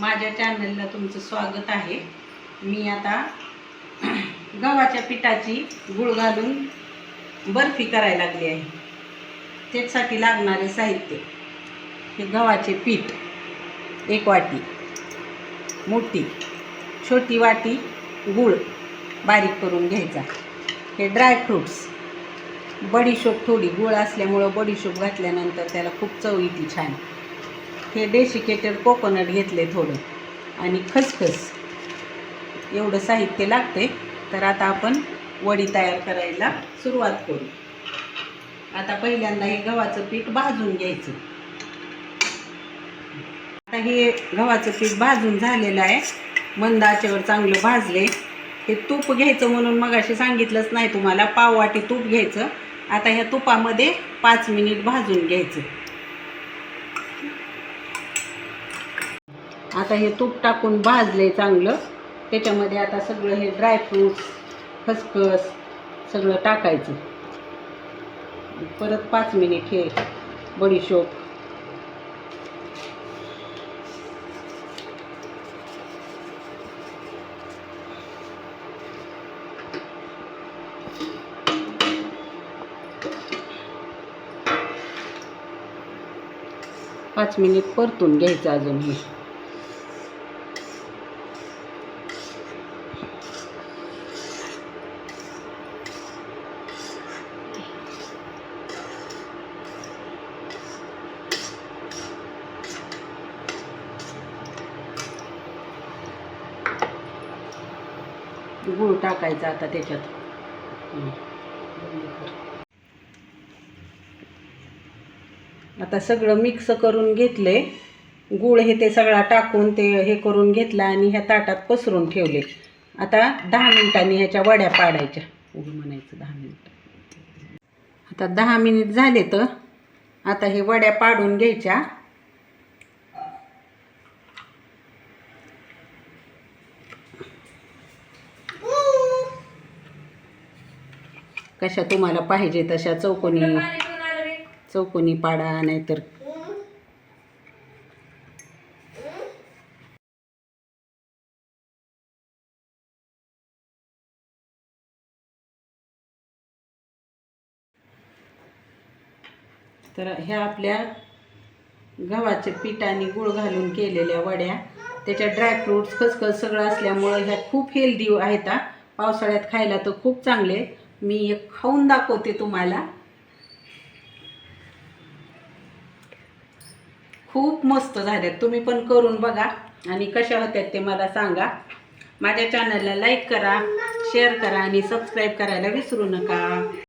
माझ्या चॅनलला तुमचं स्वागत आहे. मी आता गव्हाच्या पिठाची गुळ घालून बर्फी करायला लागली आहे. त्याच्यासाठी लागणारे साहित्य हे गव्हाचे पीठ एक वाटी मोठी छोटी वाटी गुळ बारीक करून घ्यायचा. हे ड्रायफ्रूट्स बडीशोप थोडी गुळ असल्यामुळं बडीशोप घातल्यानंतर त्याला खूप चव येते छान. हे डेसिकेटेड कोकोनट घेतले थोडं. आणि खसखस. एवढं साहित्य लागते तर आता आपण वडी तयार करायला सुरुवात करू. आता पहिल्यांदा हे गव्हाचं पीठ भाजून घ्यायचं. आता हे गव्हाचं पीठ भाजून झालेलं आहे. मंद आचेवर चांगलं भाजले. हे तूप घ्यायचं म्हणून मग अशी सांगितलंच नाही तुम्हाला. पाव वाटी तूप घ्यायचं. आता ह्या तुपामध्ये पाच मिनिट भाजून घ्यायचं. आता हे तूप टाकून भाजले चांगलं. त्याच्यामध्ये आता सगळं हे ड्रायफ्रूट्स खसखस सगळं टाकायचं. परत पाच मिनिट हे बडीशोप पाच मिनिट परतून घ्यायचं अजून हे. गूळ टाकायचा आता त्याच्यात. आता सगळं मिक्स करून घेतले गूळ हे ते सगळा टाकून ते हे करून घेतलं आणि ह्या ताटात पसरून ठेवले. आता दहा मिनिटांनी ह्याच्या वड्या पाडायच्या. उभं म्हणायचं दहा मिनिट. आता दहा मिनिट झाले तर आता हे वड्या पाडून घ्यायच्या. कशा तुम्हाला पाहिजे तशा चौकोनी चौकोनी पाडा नाहीतर तर ह्या आपल्या गव्हाचे पीठ आणि गुळ घालून केलेल्या वड्या त्याच्यात ड्रायफ्रूट्स खसखस सगळं असल्यामुळं ह्या खूप हेल्दी आहेत. पावसाळ्यात खायला तर खूप चांगले मी एक खाऊन दाखवते तुम्हाला. खूप मस्त झाल्यात तुम्ही पण करून बघा आणि कशा होत्यात ते मला सांगा. माझ्या चॅनलला लाईक करा शेअर करा आणि सबस्क्राईब करायला विसरू नका.